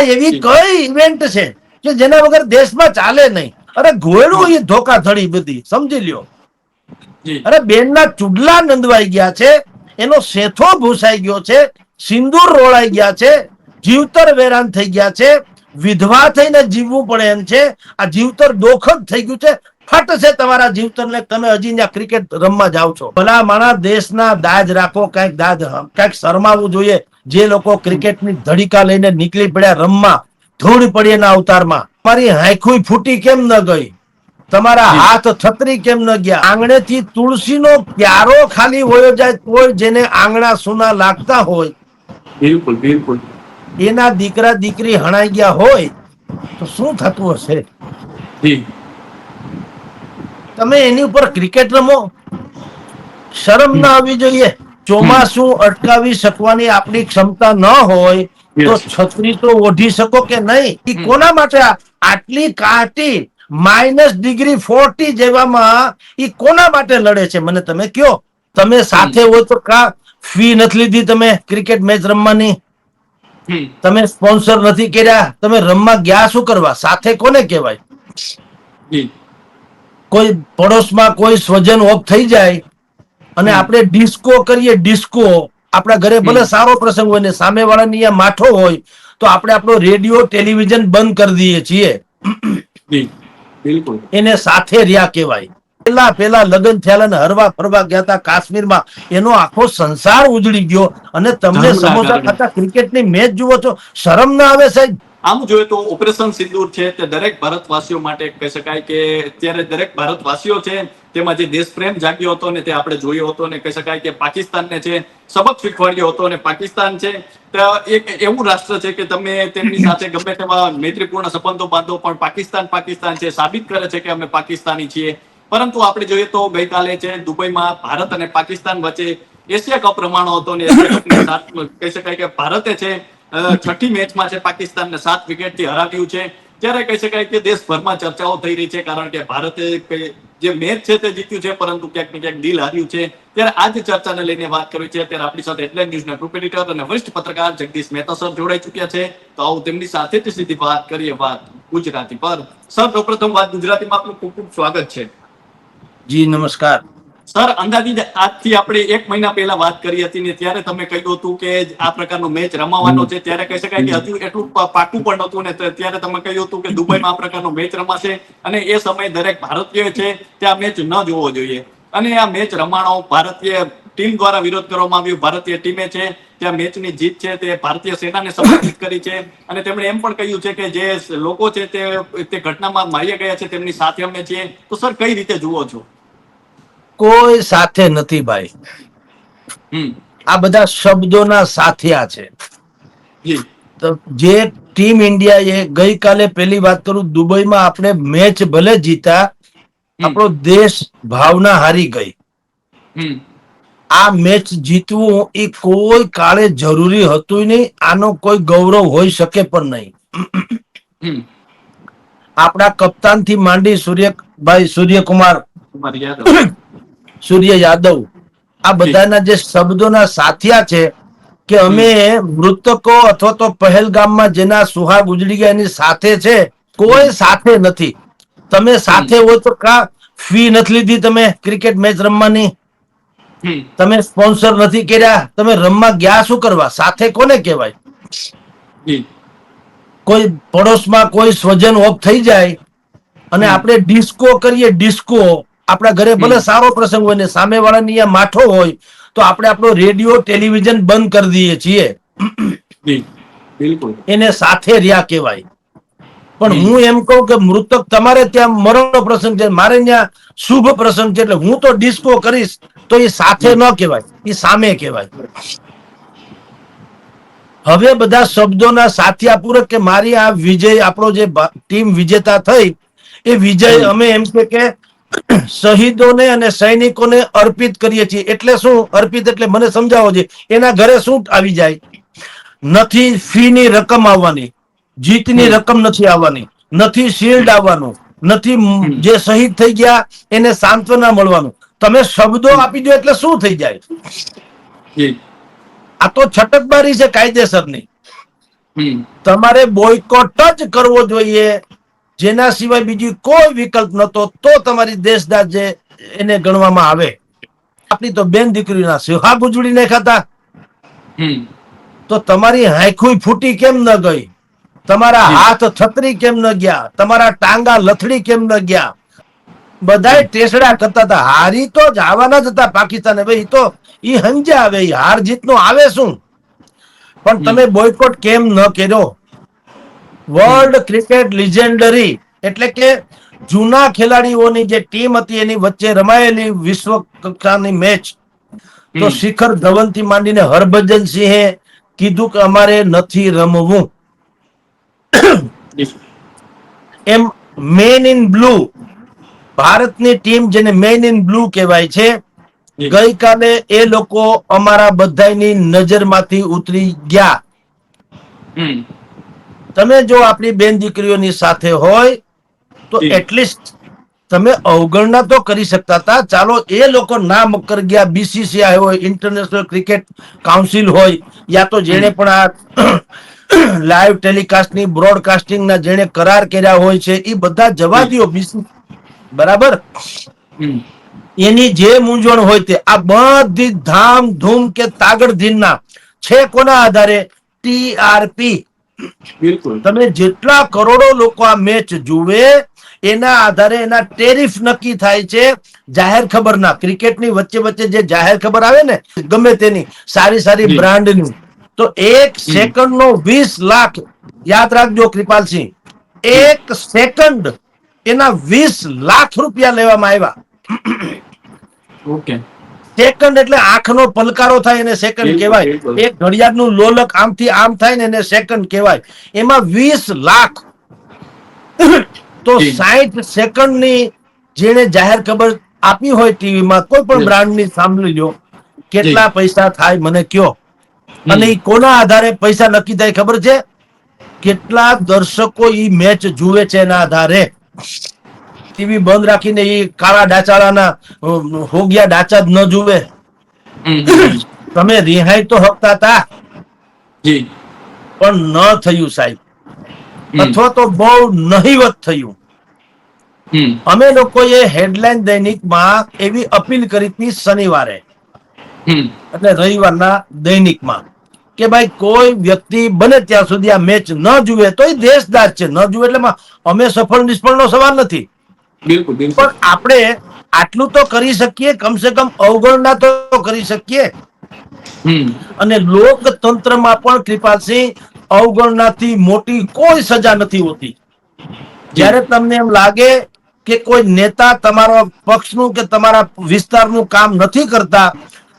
આ એવી કઈ ઇવેન્ટ છે કે જેના વગર દેશમાં ચાલે નહીં? અરે ઘોડું એ ધોકાધડી બધી સમજી લ્યો. અરે બેનના ચુડલા નંદવાઈ ગયા છે એનો શેથો ભૂસાઈ ગયો છે સિંદૂર રોળાઈ ગયા છે જીવતર વેરાન થઈ ગયા છે વિધવા થઈને જીવવું પડે એમ છે આ જીવતર દોખદ થઈ ગયું છે ફટ છે તમારા જીવતરને તમે હજી ત્યાં ક્રિકેટ રમવા જાઓ છો. ભલા માણા દેશના દાજ રાખો કંઈક દાજ કંઈક શરમાવવું જોઈએ જે લોકો ક્રિકેટની ધડીકા લઈને નીકળી પડ્યા રમવા ધૂળ પડી એના અવતારમાં. મારી હાંખુઈ ફૂટી કેમ ન ગઈ? તમારા હાથ છત્રી કેમ ન ગયા? આંગણેથી તુલસીનો પ્યારો ખાલી હોયો જાય તોય જેને આંગણા સુના લાગતા હોય. બિલકુલ બિલકુલ. એના દીકરા દીકરી હણાઈ ગયા હોય તો શું થતું હશે? તમે એની ઉપર ક્રિકેટ રમો? શરમ ના આવવી જોઈએ. ચોમાસું અટકાવી શકવાની આપણી ક્ષમતા ન હોય તો છત્રી તો ઓઢી શકો કે નહીં? એ કોના માટે આટલી કાટી માઇનસ ડિગ્રી ફોર્ટી જેવામાં એ કોના માટે લડે છે? મને તમે કયો. તમે સાથે હોય તો કા ફી નથી લીધી તમે ક્રિકેટ મેચ રમવાની? તમે સ્પોન્સર નથી કર્યા તમે રમવા ગયા શું કરવા? સાથે કોને કહેવાય? કોઈ પડોશમાં કોઈ સ્વજન ઓફ થઈ જાય અને આપણે ડિસ્કો કરીએ ડિસ્કો આપણા ઘરે ભલે સારો પ્રસંગ હોય ને સામે વાળાની માઠો હોય તો આપણે આપણો રેડિયો ટેલિવિઝન બંધ કરી દઈએ છીએ. બિલકુલ. એને સાથે રહ્યા કહેવાય. પેલા પેલા લગ્ન થયેલા ને હરવા ફરવા ગયા હતા કાશ્મીરમાં એનો આખો સંસાર ઉજળી ગયો. અને તમને સમોસા. ખાતા ક્રિકેટની મેચ જુઓ છો શરમ ના આવે સાહેબ. આમ જોઈએ તો ઓપરેશન સિંદૂર છે તે દરેક ભારતવાસીઓ માટે કહી શકાય કે અત્યારે દરેક ભારતવાસીઓ છે તેમાં જે દેશ જાગ્યો હતો ને તે આપણે જોયો હતો ને કહી શકાય કે પાકિસ્તાનને છે સબક શીખવાડ્યો હતો અને પાકિસ્તાન છે એક એવું રાષ્ટ્ર છે કે તમે તેમની સાથે ગમે તેવા મૈત્રીપૂર્ણ સંબંધો બાંધો, પણ પાકિસ્તાન પાકિસ્તાન છે, સાબિત કરે છે કે અમે પાકિસ્તાની છીએ. પરંતુ આપણે જોઈએ તો ગઈકાલે છે દુબઈમાં ભારત અને પાકિસ્તાન વચ્ચે એશિયા કપ રમાણો હતો ને એશિયા કપની કહી શકાય કે ભારતે છે છઠ્ઠી મેચમાં છે પાકિસ્તાનને સાત વિકેટથી હરાવ્યું છે. ત્યારે કહી શકાય કે દેશભરમાં ચર્ચાઓ થઈ રહી છે, કારણ કે ભારતે જે મેચ છે તે જીત્યું છે, પરંતુ ક્યાંક ને ક્યાંક દિલ હાર્યું છે. ત્યારે આ જ ચર્ચાને લઈને વાત કરવી છે. ત્યારે આપણી સાથે હેડલાઇન ન્યૂઝના ગ્રુપ એડિટર અને વરિષ્ઠ પત્રકાર જગદીશ મહેતા સર જોડાઈ ચૂક્યા છે. તો આવું તેમની સાથે જ સીધી વાત કરીએ વાત ગુજરાતી પર. સર સૌપ્રથમ વાત ગુજરાતીમાં આપનું ખૂબ ખૂબ સ્વાગત છે. જી, નમસ્કાર. સર, અંદાજિત આજથી આપણે એક મહિના પહેલા વાત કરી હતી ને ત્યારે તમે કહ્યું હતું કે આ પ્રકારનો મેચ રમાવાનો છે. ત્યારે કહી શકાય કે હજુ એટલું પાકું પણ નતું ને ત્યારે તમે કહ્યું હતું કે દુબઈમાં આ પ્રકારનો મેચ રમાશે અને એ સમયે દરેક ભારતીય છે ત્યાં મેચ ન જોવો જોઈએ. અને આ મેચ રમાણો ભારતીય ટીમ દ્વારા વિરોધ કરવામાં આવ્યો. ભારતીય ટીમે છે, ત્યાં મેચની જીત છે, તે ભારતીય સેનાને સમર્પિત કરી છે. અને તેમણે એમ પણ કહ્યું છે કે જે લોકો છે તે તે ઘટનામાં માર્યા ગયા છે, તેમની સાથે અમે છીએ. તો સર, કઈ રીતે જુઓ છો? કોઈ સાથે નથી ભાઈ. આ બધા શબ્દોના સાથિયા છે. જી. ટીમ ઇન્ડિયાએ ગઈકાલે પેલી વાત કરું દુબઈમાં આપણે મેચ ભલે જીતા આપણો દેશ ભાવના હારી ગઈ. આ મેચ જીતવું એ કોઈ કાળે જરૂરી હતું નહીં આનો કોઈ ગૌરવ હોઈ શકે પણ નહીં. આપણા કપ્તાનથી માંડી સૂર્ય ભાઈ સૂર્યકુમાર. સૂર્ય યાદવ. આ બધાના જે શબ્દોના સાથિયા છે કે અમે મૃતકો અથવા તો પહેલગામમાં જેના સુહાગ ઉજળી ગયા એની સાથે છે કોઈ સાથે નથી. તમે સાથે હોય તો કા ફી નથી લીધી તમે ક્રિકેટ મેચ રમવાની? તમે સ્પોન્સર નથી કર્યા? તમે રમવા ગયા શું કરવા? સાથે કોને કહેવાય? કોઈ પડોશમાં કોઈ સ્વજન ઓફ થઈ જાય અને આપણે ડિસ્કો કરીએ ડિસ્કો. આપણા ઘરે ભલે સારો પ્રસંગ હોય ને સામે વાળાની અહીંયા માઠો હોય તો આપણે આપણો રેડિયો ટેલિવિઝન બંધ કરી દઈએ છીએ. બિલકુલ. એને સાથે રહ્યા કહેવાય. પણ હું એમ કહું કે મૃતક તમારે ત્યાં મરણનો પ્રસંગ છે મારે ત્યાં શુભ પ્રસંગ છે એટલે હું તો ડિસ્કો કરીશ તો એ સાથે ન કહેવાય એ સામે કહેવાય. હવે બધા શબ્દોના સાથિયા પૂરક કે મારી આ વિજય આપણો જે ટીમ વિજેતા થઈ એ વિજય અમે એમ કે શહીદોને અને સૈનિકોને અર્પિત કરીએ છીએ. એટલે શું? અર્પિત એટલે મને સમજાવો છે એના ઘરે શું આવી જાય? નથી ફીની રકમ આવવાની. જીતની રકમ નથી આવવાની. નથી શિલ્ડ આવવાનું. નથી જે શહીદ થઈ ગયા એને સાંત્વના મળવાનું. તમે શબ્દો આપી દો એટલે શું થઈ જાય? આ તો છટકબારી છે કાયદેસરની. તમારે બોયકોટ જ કરવો જોઈએ. જેના સિવાય બીજી કોઈ વિકલ્પ નતો તો તમારી દેશદાર જે એને ગણવામાં આવે. આપણી તો બેન દીકરીના સિવા ગુજડી નાખાતા તો તમારી હાંખુઈ ફૂટી કેમ ન ગઈ? તમારા હાથ છત્રી કેમ ન ગયા? તમારા ટાંગા લથડી કેમ ન ગયા? બધાય ટેસડા કરતા હતા. હારી તો જ આવવાના જ હતા પાકિસ્તાને. ભાઈ તો એ હંજા આવે. હાર જીત નો આવે શું? પણ તમે બોયકોટ કેમ ન કર્યો? વર્લ્ડ ક્રિકેટ લિજેન્ડરી એટલે કે જૂના ખેલાડીઓની જે ટીમ હતી એની વચ્ચે રમાયેલી વિશ્વ કક્ષાની મેચ. તો. શિખર ધવનથી માંડીને હરભજન સિંહે કીધું કે અમારે નથી રમવું. એમ મેન ઇન બ્લુ ભારતની ટીમ જેને મેન ઇન બ્લુ કહેવાય છે. ગઈકાલે એ લોકો અમારા બધાની નજરમાંથી ઉતરી ગયા. તમે જો આપણી બેન દીકરીઓની સાથે હોય તો એટલીસ્ટ તમે અવગણના તો કરી શકતા હતા. ચાલો એ લોકો ના મકર ગયા બીસીસીઆઈ હોય ઇન્ટરનેશનલ ક્રિકેટ કાઉન્સિલ હોય યા તો જેણે પણ આ લાઈવ ટેલિકાસ્ટની બ્રોડકાસ્ટિંગના જેણે કરાર કર્યા હોય છે એ બધા જવા દો બીસી બરાબર? એની જે મૂંઝવણ હોય તે આ બધી ધામ ધૂમ કે તાગડ ધીનના છે કોના આધારે ટીઆરપી બિલકુલ. તમે જેટલા કરોડો લોકો આ મેચ જુએ એના આધારે એના ટેરિફ નક્કી થાય છે જાહેર ખબરના ક્રિકેટની વચ્ચે વચ્ચે જે જાહેર ખબર આવે ને ગમે તેની સારી સારી બ્રાન્ડ બ્રાન્ડની તો એક સેકન્ડ નો વીસ લાખ યાદ રાખજો કૃપાલસિંહ એક સેકન્ડ એના વીસ લાખ રૂપિયા લેવામાં આવ્યા. ઓકે. સેકન્ડ એટલે આંખનો પલકારો થાય એને સેકન્ડ કહેવાય. એક ઘડિયાળનું લોલક આમથી આમ થાય ને એને સેકન્ડ કહેવાય. એમાં વીસ લાખ. તો. સાઠ સેકન્ડની જેને જાહેર ખબર આપી હોય ટીવીમાં કોઈ પણ. બ્રાન્ડની સાંભળી લો. કેટલા પૈસા થાય મને કયો. અને એ કોના આધારે પૈસા નક્કી થાય ખબર છે? કેટલા દર્શકો ઈ મેચ જુએ છે એના આધારે. ટીવી બંધ રાખીને એ કાળા ડાચાળાના હોગ્યા ડાચા જ ન જુએ. તમે રિહાઈ તો હકતા હતા પણ ન થયું સાહેબ. અથવા તો બહુ નહીવત થયું. અમે લોકોએ હેડલાઇન દૈનિકમાં એવી અપીલ કરી હતી શનિવારે. એટલે રવિવારના દૈનિકમાં. કે ભાઈ કોઈ વ્યક્તિ બને ત્યાં સુધી આ મેચ ન જુએ તો એ દેશદાર છે. ન જુએ એટલે અમે સફળ નિષ્ફળનો સવાલ નથી. બિલકુલ બિલકુલ. પણ આપણે આટલું તો કરી શકીએ કમસે કમ અવગણના તો કરી શકીએ. અને લોકતંત્રમાં પણ કૃપાલસિંહ અવગણનાથી મોટી કોઈ સજા નથી હોતી. જ્યારે તમને એમ લાગે કે કોઈ નેતા તમારા પક્ષનું કે તમારા વિસ્તારનું કામ નથી કરતા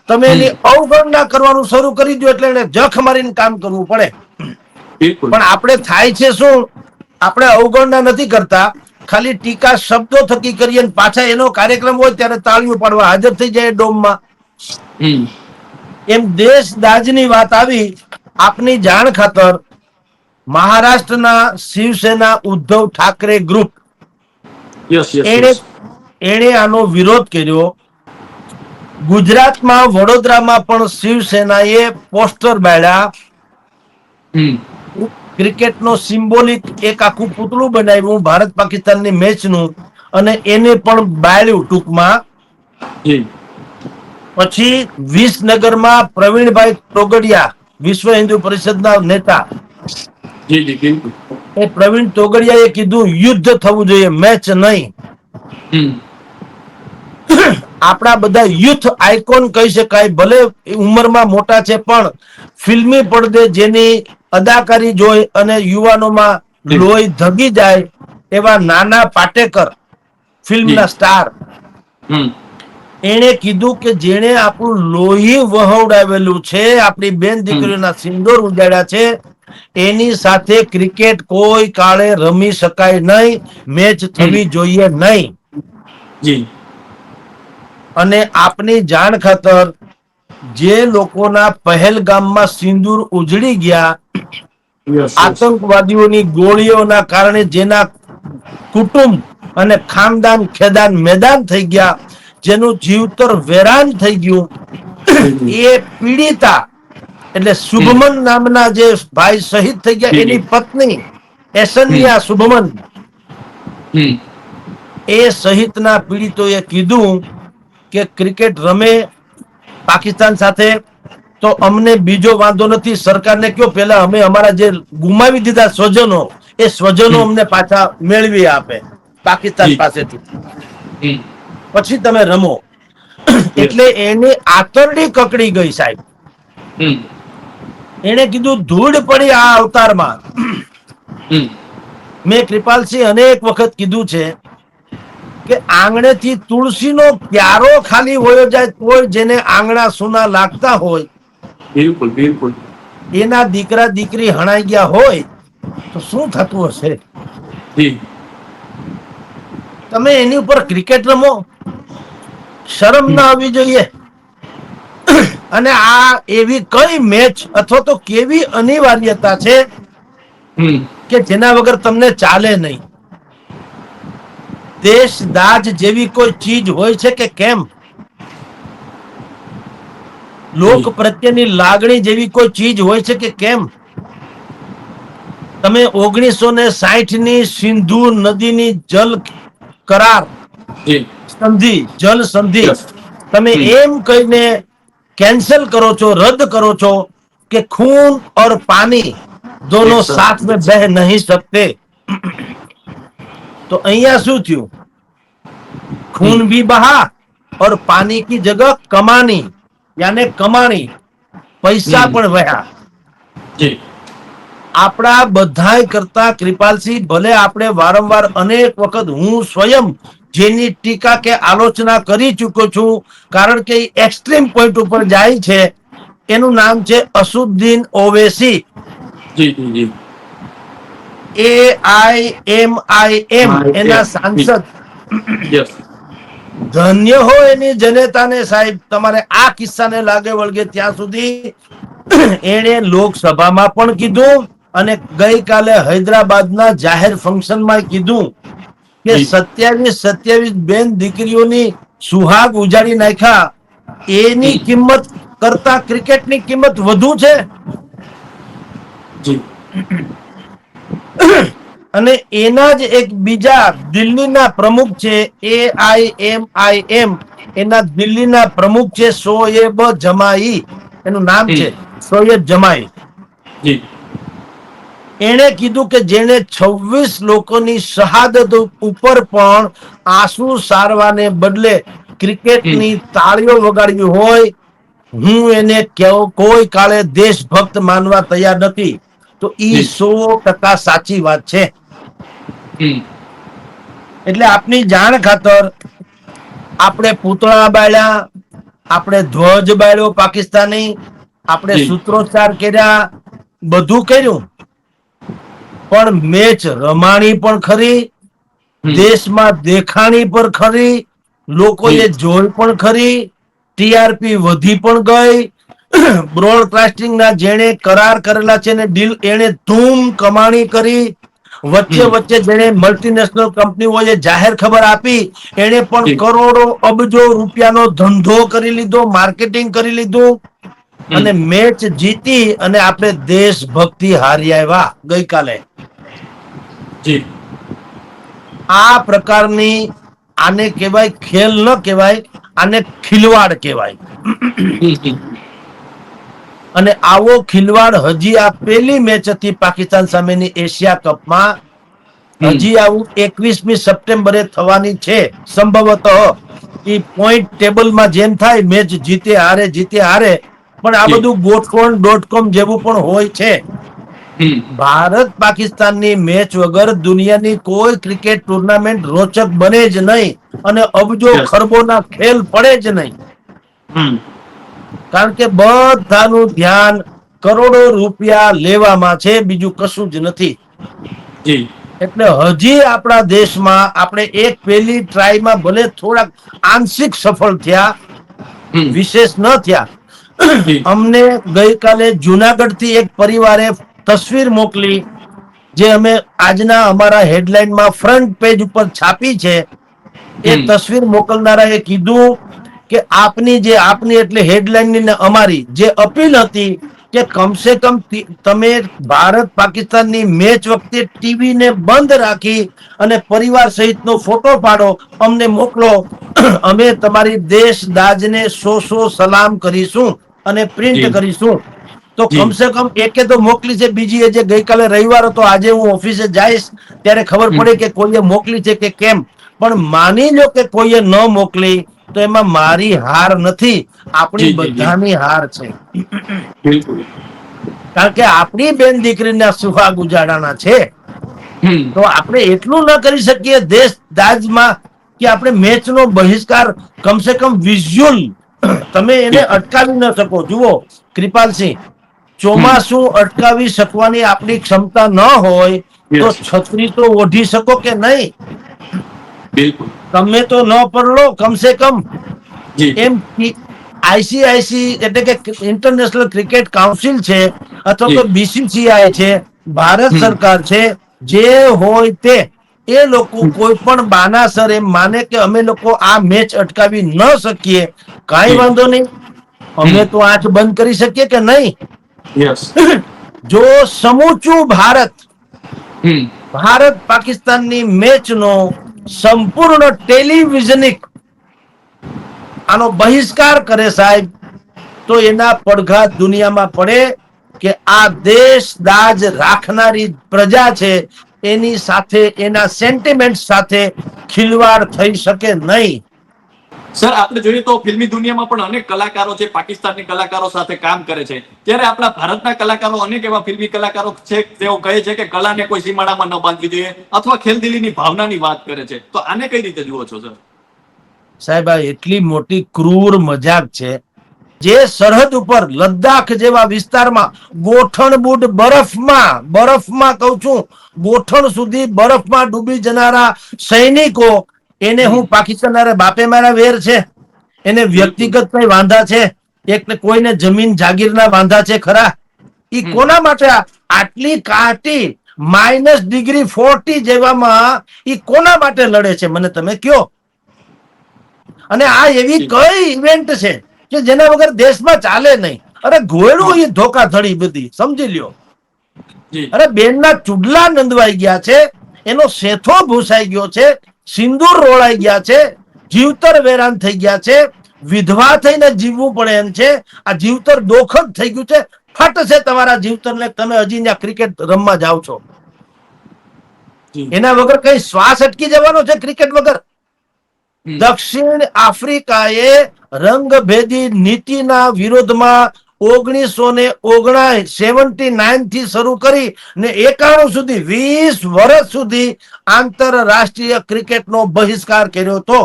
તમે એની અવગણના કરવાનું શરૂ કરી દો એટલે એને જખ મારીને કામ કરવું પડે. પણ આપણે થાય છે શું? આપણે અવગણના નથી કરતા. ખાલી ટીકા શબ્દો થકી કરીએ પાછા એનો કાર્યક્રમ હોય ત્યારે તાળીઓ પાડવા હાજર થઈ જાય ડોમમાં. એમ દેશ દાજની વાત આવી આપની જાણ ખાતર મહારાષ્ટ્રના શિવસેના ઉદ્ધવ ઠાકરે ગ્રુપ એને એણે આનો વિરોધ કર્યો. ગુજરાતમાં વડોદરામાં પણ શિવસેનાએ પોસ્ટર બાળ્યા. હમ. ક્રિકેટનો સિમ્બોલિક એક આખું પૂતળું બનાવ્યું ભારત પાકિસ્તાનની મેચનું અને એને પણ બાળ્યું ટૂંકમાં. પછી વિસનગરમાં પ્રવીણભાઈ તોગડિયા વિશ્વ હિન્દુ પરિષદના નેતા. એ પ્રવીણ તોગડિયાએ કીધું યુદ્ધ થવું જોઈએ મેચ નહીં. આપણા બધા યુથ આઇકોન કહી શકાય ભલે ઉંમરમાં મોટા છે પણ ફિલ્મી પડદે જેની અદાકારી જોઈ અને યુવાનોમાં લોહી ધગી જાય એવા નાના પાટેકર ફિલ્મના સ્ટાર. એણે કીધું કે જેણે આપણું લોહી વહવડાવેલું છે આપણી બેન દીકરીઓના સિંદોર ઉજાડ્યા છે એની સાથે ક્રિકેટ કોઈ કાળે રમી શકાય નહીં મેચ થવી જોઈએ નહીં. અને આપની જાણ ખાતર જે લોકોના પહેલગામમાં સિંદૂર ઉજળી ગયા આતંકવાદીઓની ગોળીઓના કારણે જેના કુટુંબ અને ખાનદાન ખેદાન મેદાન થઈ ગયા જેનું જીવતર વેરાન થઈ ગયું એ પીડિતા એટલે શુભમન નામના જે ભાઈ શહીદ થઈ ગયા. એની પત્ની એસનિયા શુભમન એ સહિતના પીડિતોએ કીધું કે ક્રિકેટ રમે પાકિસ્તાન સાથે તો અમને બીજો વાંધો નથી. સરકારને કયો પેલા અમે અમારા જે ગુમાવી દીધા સ્વજનો એ સ્વજનો અમને પાછા મેળવી આપે પાકિસ્તાન પાસેથી. પછી તમે રમો. એટલે એની આતરડી કકડી ગઈ સાહેબ. એને કીધું ધૂળ પડી આ અવતારમાં. મેં કૃપાલસિંહ અનેક વખત કીધું છે કે આંગણેથી તુલસીનો પ્યારો ખાલી વયો જાય તોય જેને આંગણા સુના લાગતા હોય બિલકુલ બિલકુલ. એના દીકરા દીકરી હણાઈ ગયા હોય તો શું થતું હશે? તમે એની ઉપર ક્રિકેટ રમો. શરમ ના આવવી જોઈએ. અને આ એવી કઈ મેચ અથવા તો કેવી અનિવાર્યતા છે કે જેના વગર તમને ચાલે નહીં? દેશ દાજ જેવી કોઈ ચીજ હોય છે કે કેમ લોક પ્રત્યેની લાગણી જેવી કોઈ ચીજ હોય છે કે કેમ તમે ઓગણીસો ને સાઠ ની સિંધુ નદીની જલ કરાર જી સંધિ જલ સંધિ Yes. તમે હમ. એમ કહીને કેન્સલ કરો છો રદ કરો છો કે खून और पानी दोनों એક સાથ साथ में बह नहीं सकते તો અહીંયા શું થયું? ખૂન ભી બહા और પાણી કી जगह कमानी યાને કમાણી પૈસા પણ વહ્યા. આપણા બધાય કરતા કૃપાલસિંહ ભલે આપણે વારંવાર અનેક વખત હું સ્વયં જેની ટીકા કે આલોચના કરી ચૂક્યો છું કારણ કે એક્સ્ટ્રીમ પોઈન્ટ ઉપર જાય છે એનું નામ છે અસુદ્દીન ઓવેસી. જી જી. એ આઈ એમ આઈ એમ એના સાંસદ. ધન્ય હો એની જનતાને સાહેબ તમારે આ કિસ્સાને લાગે વળગે ત્યાં સુધી એણે લોકસભામાં પણ કીધું અને ગઈકાલે હૈદરાબાદના જાહેર ફંક્શનમાં કીધું કે સત્યાવીસ સત્યાવીસ બેન દીકરીઓની સુહાગ ઉજાડી નાખ્યા. એની કિંમત કરતા ક્રિકેટની કિંમત વધુ છે? જી. અને એના જ એક બીજા દિલ્હીના પ્રમુખ છે એ આઈ એમ આઈ એમ એના દિલ્હીના પ્રમુખ છે સોએબ જમાઈ. એનું નામ છે સોએબ જમાઈ. એણે કીધું કે જેણે 26 લોકોની શહાદત ઉપર પણ આંસુ સારવાને બદલે ક્રિકેટની તાળીઓ વગાડવી હોય હું એને કોઈ કાળે દેશભક્ત માનવા તૈયાર નથી. તો એ સો ટકા સાચી વાત છે. એટલે આપની જાણ ખાતર આપણે પૂતળા બાળ્યા આપણે ધ્વજ બાળ્યો પાકિસ્તાની આપણે સૂત્રોચ્ચાર કર્યા બધું કર્યું. પણ મેચ રમાણી પણ ખરી દેશમાં દેખાણી પણ ખરી લોકોએ. જોઈ પણ ખરી ટીઆરપી વધી પણ ગઈ બ્રોડકાસ્ટિંગ ના જેણે કરાર કરેલા છે ને ડીલ એણે ધૂમ કમાણી કરી. વચ્ચે વચ્ચે જેણે મલ્ટીનેશનલ કંપનીઓએ જાહેર ખબર આપી. એણે પણ કરોડો અબજો રૂપિયાનો ધંધો કરી લીધો માર્કેટિંગ કરી લીધું. અને મેચ જીતી અને આપણે દેશભક્તિ હારી આવ્યા ગઈકાલે. જી. આ પ્રકારની આને કહેવાય ખેલ ન કહેવાય આને ખિલવાડ કહેવાય. અને આવો ખિલવાડ હજી આ પહેલી મેચ હતી પાકિસ્તાન સામેની એશિયા કપમાં. હજી આવું એકવીસમી સપ્ટેમ્બરે થવાની છે. સંભવત એ પોઈન્ટ ટેબલમાં જેમ થાય મેચ જીતે હારે જીતે હારે. પણ આ બધું ગોઠવણ ડોટ કોમ જેવું પણ હોય છે. ભારત પાકિસ્તાનની મેચ વગર દુનિયાની કોઈ ક્રિકેટ ટુર્નામેન્ટ રોચક બને જ નહીં. અને અબજો. ખરબોના ખેલ પડે જ નહીં. કારણ કે બધાનું ધ્યાન કરોડો રૂપિયા લેવામાં છે બીજું કશું જ નથી. જી. એટલે હજી આપણા દેશમાં આપણે એક પહેલી ટ્રાયમાં ભલે થોડાક આંશિક સફળ થયા વિશેષ ન થયા. અમને ગઈકાલે જુનાગઢથી એક પરિવારે તસવીર મોકલી જે અમે આજના અમારા હેડલાઇનમાં ફ્રન્ટ પેજ ઉપર છાપી છે. એ. તસવીર મોકલનારાએ કીધું કે આપની જે આપની એટલે હેડલાઇન ને અમારી જે અપીલ હતી કે કમસે કમ તમે ભારત પાકિસ્તાનની મેચ વખતે ટીવી ને બંધ રાખી અને પરિવાર સહિતનો ફોટો પાડો અમને મોકલો. અમે તમારી દેશ દાજને સો સો સલામ કરીશું અને પ્રિન્ટ કરીશું. તો. કમસે કમ એકે તો મોકલી છે બીજી એ જે ગઈકાલે રવિવાર હતો આજે હું ઓફિસે જઈશ ત્યારે ખબર પડે કે કોઈએ મોકલી છે કે કેમ. પણ માની લો કે કોઈએ ન મોકલી તો એમાં મારી હાર નથી આપણી. બધાની હાર છે. કારણ કે આપણી બેન દીકરીના સુહાગ ઉજાડાના છે તો આપણે એટલું ન કરી શકીએ દેશ દાજમાં કે આપણે મેચનો બહિષ્કાર કમસે કમ વિઝ્યુઅલ તમે એને અટકાવી ન શકો. જુઓ કૃપાલસિંહ ચોમાસું અટકાવી શકવાની આપણી ક્ષમતા ન હોય તો છત્રી તો ઓઢી શકો કે નહીં? બિલકુલ. તમે તો ન પરલો કમસે કમ. એમ આઈસીઆઈસી એટલે કે ઇન્ટરનેશનલ ક્રિકેટ કાઉન્સિલ છે અથવા તો બીસીસીઆઈ છે ભારત સરકાર છે જે હોય તે એ લોકો કોઈ પણ બાનાસર એમ માને કે અમે લોકો આ મેચ અટકાવી ન શકીએ. કાંઈ વાંધો નહીં. અમે તો આંખ બંધ કરી શકીએ કે નહીં? જો સમૂચું ભારત ભારત પાકિસ્તાનની મેચનો સંપૂર્ણ ટેલિવિઝનિક આનો બહિષ્કાર કરે સાહેબ, તો એના પડઘા દુનિયામાં પડે કે આ દેશ દાજ રાખનારી પ્રજા છે, એની સાથે, એના સેન્ટિમેન્ટ સાથે ખિલવાડ થઈ શકે નહીં. સર, આપણે જોઈએ તો ફિલ્મી દુનિયામાં પણ અનેક કલાકારો છે પાકિસ્તાનની કલાકારો સાથે કામ કરે છે. ત્યારે આપણા ભારતના કલાકારો અનેક એવા ફિલ્મી કલાકારો છે તેઓ કહે છે કે કલાને કોઈ સીમાડામાં ન બાંધવી જોઈએ અથવા ખેલદિલીની ભાવનાની વાત કરે છે. તો આને કઈ રીતે જુઓ છો, સર? સાહેબ, આ એટલી મોટી ક્રૂર મજાક છે, જે સરહદ ઉપર, લદ્દાખ જેવા વિસ્તારમાં, ગોઠણ બુટ બરફમાં બરફમાં કહું છું, ગોઠણ સુધી બરફમાં ડૂબી જનારા સૈનિકો એને હું પાકિસ્તાન અરે બાપે મારા વેર છે. એને વ્યક્તિગત કઈ વાંધા છે? એક કોઈને જમીન જાગીરના વાંધા છે ખરા? એ કોના માટે આટલી કાટી માઇનસ ડિગ્રી ફોર્ટી જેવામાં એ કોના માટે લડે છે? મને તમે કયો. અને આ એવી કઈ ઇવેન્ટ છે કે જેના વગર દેશમાં ચાલે નહીં? અરે ઘોડું એ ધોકાધડી બધી સમજી લ્યો. અરે બેનના ચુડલા નંદવાઈ ગયા છે એનો શેથો ભૂસાઈ ગયો છે સિંદૂર રોળાઈ ગયા છે જીવતર વેરાન થઈ ગયા છે વિધવા થઈને જીવવું પડે એમ છે. આ જીવતર દોખદ થઈ ગયું છે. ફટ છે તમારા જીવતરને તમે હજી ત્યાં ક્રિકેટ રમવા જાઓ છો. એના વગર કઈ શ્વાસ અટકી જવાનો છે ક્રિકેટ વગર. દક્ષિણ આફ્રિકાએ રંગભેદી નીતિના વિરોધમાં ઓગણીસો ને ઓગણા સેવન્ટી નાઇનથી શરૂ કરી ને એકાણું સુધી વીસ વર્ષ સુધી આંતરરાષ્ટ્રીય ક્રિકેટનો બહિષ્કાર કર્યો હતો.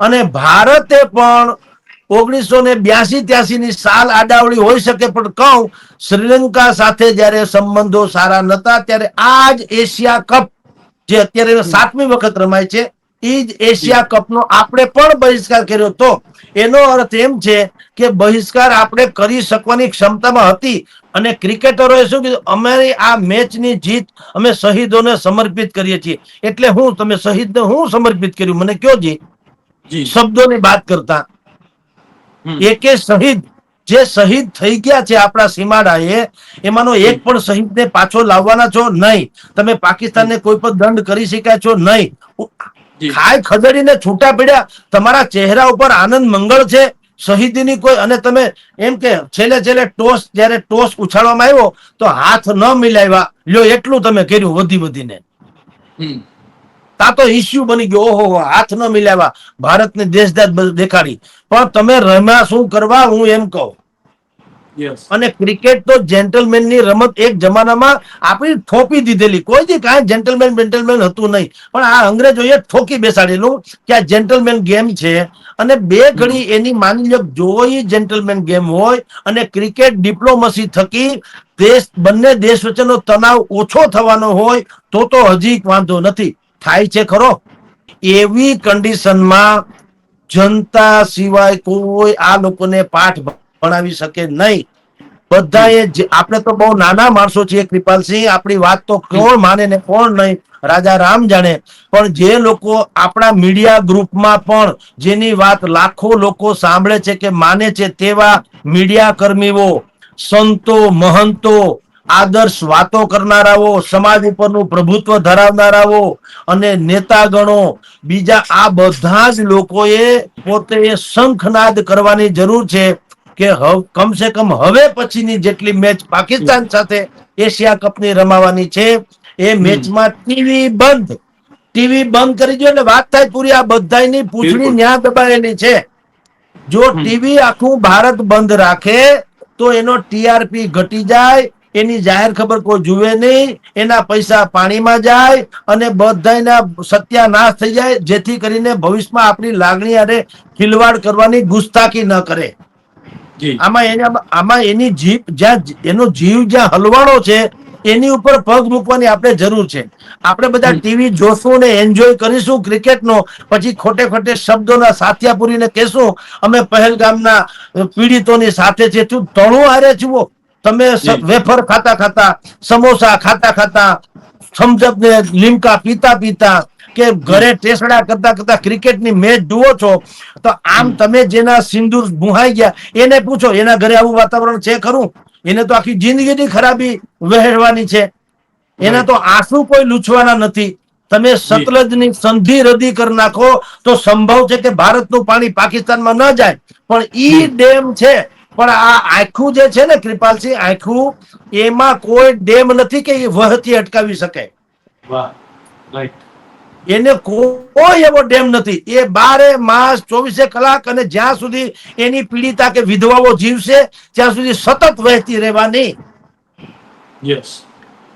અને ભારતે પણ ઓગણીસો ને બ્યાસી ત્યાસી ની સાલ આડાવડી હોઈ શકે પણ કહું શ્રીલંકા સાથે જ્યારે સંબંધો સારા નતા ત્યારે આ જ એશિયા કપ જે અત્યારે સાતમી વખત રમાય છે એ જ એશિયા કપનો આપણે પણ બહિષ્કાર કર્યો હતો. એનો અર્થ એમ છે કે બહિષ્કાર આપણે કરી શકવાની ક્ષમતામાં હતી અને ક્રિકેટરોએ શું કીધું? અમારી આ મેચની જીત અમે શહીદોને સમર્પિત કરીએ છીએ. એટલે હું તમે શહીદને હું સમર્પિત કર્યું? મને કયો જી? શબ્દોની વાત કરતા. એકે શહીદ જે શહીદ થઈ ગયા છે આપણા સીમાડાએ એમાંનો એક પણ શહીદને પાછો લાવવાના છો નહીં. તમે પાકિસ્તાનને કોઈ પણ દંડ કરી શક્યા છો નહીં. ખાય ખદડીને છૂટા પડ્યા તમારા ચહેરા ઉપર આનંદ મંગળ છે. શહીદીની કોઈ અને તમે એમ કે છેલ્લે છેલ્લે ટોસ જયારે ટોસ ઉછાળવામાં આવ્યો તો હાથ ન મિલાવ્યા. લ્યો એટલું તમે કર્યું વધી વધીને. તા તો ઇસ્યુ બની ગયો. ઓહો હાથ ન મિલાવ્યા. ભારતને દેશદાદ બધું દેખાડી. પણ તમે રમ્યા શું કરવા હું એમ કહું. અને ક્રિકેટ તો જેન્ટલમેનની રમત એક જમાનામાં આપણી થોપી દીધેલી. કોઈ દી કાંઈ જેન્ટલમેન બેન્ટલમેન હતું નહીં. પણ આ અંગ્રેજોએ ઠોકી બેસાડેલું કે આ જેન્ટલમેન ગેમ છે. અને બે ઘડી એની માની લો જોઈ જેન્ટલમેન ગેમ હોય અને ક્રિકેટ ડિપ્લોમસી થકી દેશ, બંને દેશ વચ્ચેનો તણાવ ઓછો થવાનો હોય તો તો હજી વાંધો નથી. થાય છે ખરો. એવી કન્ડિશનમાં જનતા સિવાય કોઈ આ લોકોને પાઠ ભણાવી શકે નહીં. બધાએ આપણે તો બહુ નાના માણસો છીએ કૃપાલસિંહ, આપણી વાત તો કોણ માને ને કોણ નહીં, રાજા રામ જાણે. પણ જે લોકો આપણા મીડિયા ગ્રુપમાં પણ જેની વાત લાખો લોકો સાંભળે છે કે માને છે તેવા મીડિયા કર્મીઓ, સંતો, મહંતો, આદર્શ વાતો કરનારાઓ, સમાજ ઉપરનું પ્રભુત્વ ધરાવનારાઓ અને નેતાગણો, બીજા આ બધા જ લોકોએ પોતે શંખનાદ કરવાની જરૂર છે. કે કમસે કમ હવે પછીની જેટલી મેચ પાકિસ્તાન સાથે એશિયા કપની રમાવાની છે એ મેચમાં ટીવી બંધ. ટીવી બંધ કરી દો એટલે વાત થાય પૂરી આ બધાની પૂંછડી ન્યા દબાયેલી છે. જો ટીવી આખું ભારત બંધ રાખે તો એનો ટીઆરપી ઘટી જાય એની જાહેર ખબર કોઈ જુએ નહીં એના પૈસા પાણીમાં જાય અને બધાના સત્યાનાશ થઈ જાય જેથી કરીને ભવિષ્યમાં આપણી લાગણી અને ખિલવાડ કરવાની ગુસ્તાખી ન કરે. આમાં એને આમાં એની જીભ જ્યાં એનો જીવ જ્યાં હલવાણો છે એની ઉપર પગ મૂકવાની આપણે જરૂર છે. આપણે બધા ટીવી જોશું ને એન્જોય કરીશું ક્રિકેટનો પછી ખોટે ખોટે શબ્દોના સાથિયા પૂરીને કહેશું અમે પહેલગામના પીડિતોની સાથે છે તું તણું હારે જુઓ તમે વેફર ખાતા ખાતા સમોસા ખાતા ખાતા સમજબ ને લીમકા પીતા પીતા કે ઘરે ટેસડા કરતા કરતા ક્રિકેટની મેચ જુઓ છો તો આમ તમે જેના સિંદૂર ગુહાઈ ગયા એને પૂછો એના ઘરે આવું વાતાવરણ છે ખરું? એને તો આખી જિંદગીની ખરાબી વહેરવાની છે. એના તો આંસુ કોઈ લૂછવાના નથી. તમે સતલજની સંધિ રદી કરી નાખો તો સંભવ છે કે ભારતનું પાણી પાકિસ્તાનમાં ન જાય. પણ ઈ ડેમ છે. પણ આ આખું જે છે ને કૃપાલસિંહ આખું એમાં કોઈ ડેમ નથી કે એ વહતી અટકાવી શકે. વાહ. રાઈટ એને કોઈ એવો ડેમ નથી. એ બારે માસ ચોવીસે કલાક અને જ્યાં સુધી એની પીડિતા કે વિધવાઓ જીવશે ત્યાં સુધી સતત વહેતી રહેવાની. યસ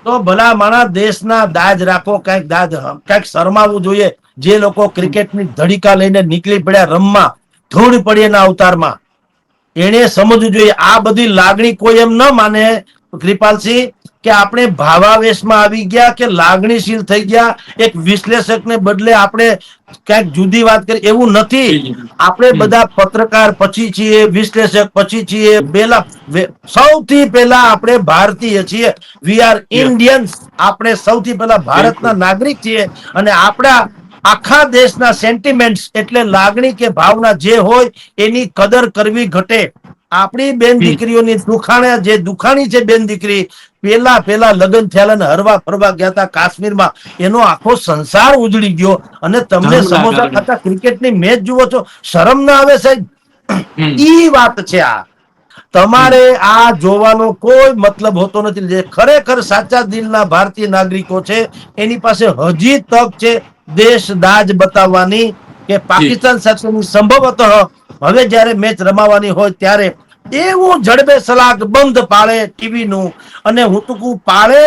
તો ભલા માણા દેશના દાજ રાખો કંઈક દાજ કંઈક શરમાવવું જોઈએ. જે લોકો ક્રિકેટની ધડીકા લઈને નીકળી પડ્યા રમવા ધૂળ પડી એના અવતારમાં. એને સમજવું જોઈએ આ બધી લાગણી કોઈ એમ ન માને. કૃપાલસિંહ કે આપણે ભાવાવેશમાં આવી ગયા કે લાગણીશીલ થઈ ગયા એક વિશ્લેષકને બદલે આપણે ક્યાંક જુદી વાત કરી એવું નથી. આપણે બધા પત્રકાર પછી છીએ વિશ્લેષક પછી છીએ પેલા સૌથી પહેલા આપણે ભારતીય છીએ. વી આર ઇન્ડિયન્સ આપણે સૌથી પહેલા ભારતના નાગરિક છીએ અને આપણા આખા દેશના સેન્ટિમેન્ટ્સ એટલે લાગણી કે ભાવના જે હોય એની કદર કરવી ઘટે. આપણી બેન દીકરીઓની દુખાણે જે દુખાણી છે બેન દીકરી પેલા પેલા લગ્ન થયેલા ને હરવા ફરવા ગયા હતા કાશ્મીરમાં. એનો આખો સંસાર ઉજળી ગયો અને તમને સમોસા ખાતા ક્રિકેટની મેચ જુઓ છો શરમ ના આવે સાહેબ. ઈ વાત છે આ. તમારે આ જોવાનો કોઈ મતલબ હોતો નથી. જે ખરેખર સાચા દિલના ભારતીય નાગરિકો છે એની પાસે હજી તક છે દેશ દાજ બતાવવાની કે પાકિસ્તાન સાથેની સંભવતઃ હવે જ્યારે મેચ રમાવાની હોય ત્યારે એવું જડબે સલાક બંધ પાડે ટીવી નું અને હુતુકું પાડે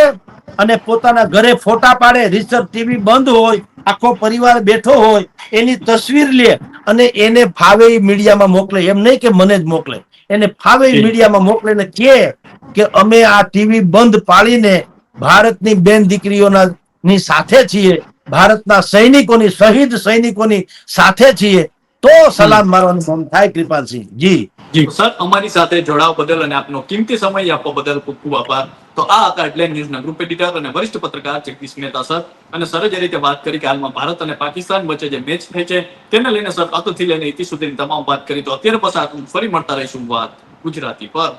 અને પોતાના ઘરે ફોટા પાડે રિસર્ચ ટીવી બંધ હોય આખો પરિવાર બેઠો હોય એની તસવીર લે અને એને ફાવે મીડિયામાં મોકલે. એમ નહીં કે મને જ મોકલે. એને ફાવે મીડિયામાં મોકલે ને કે કે અમે આ ટીવી બંધ પાડીને ભારતની બેન દીકરીઓના ની સાથે છીએ ભારતના સૈનિકોની શહીદ સૈનિકોની સાથે છીએ તો સલામ મારવાનું મન થાય કૃપાલસિંહ. જી. જી. સર, અમારી સાથે જોડાવા બદલ અને આપનો કિંમતી સમય આપવા બદલ ખૂબ ખૂબ આભાર. તો આ હતા હેડલાઇન ન્યૂઝના ગ્રુપ એડિટર અને વરિષ્ઠ પત્રકાર જગદીશ મહેતા સર. અને સર, જે રીતે વાત કરી કે હાલમાં ભારત અને પાકિસ્તાન વચ્ચે જે મેચ થઈ છે, તેને લઈને સર અતુથી લઈને ઇતિ સુધીની તમામ વાત કરી. તો અત્યારે આટલું ફરી મળતા રહીશું વાત ગુજરાતી પર.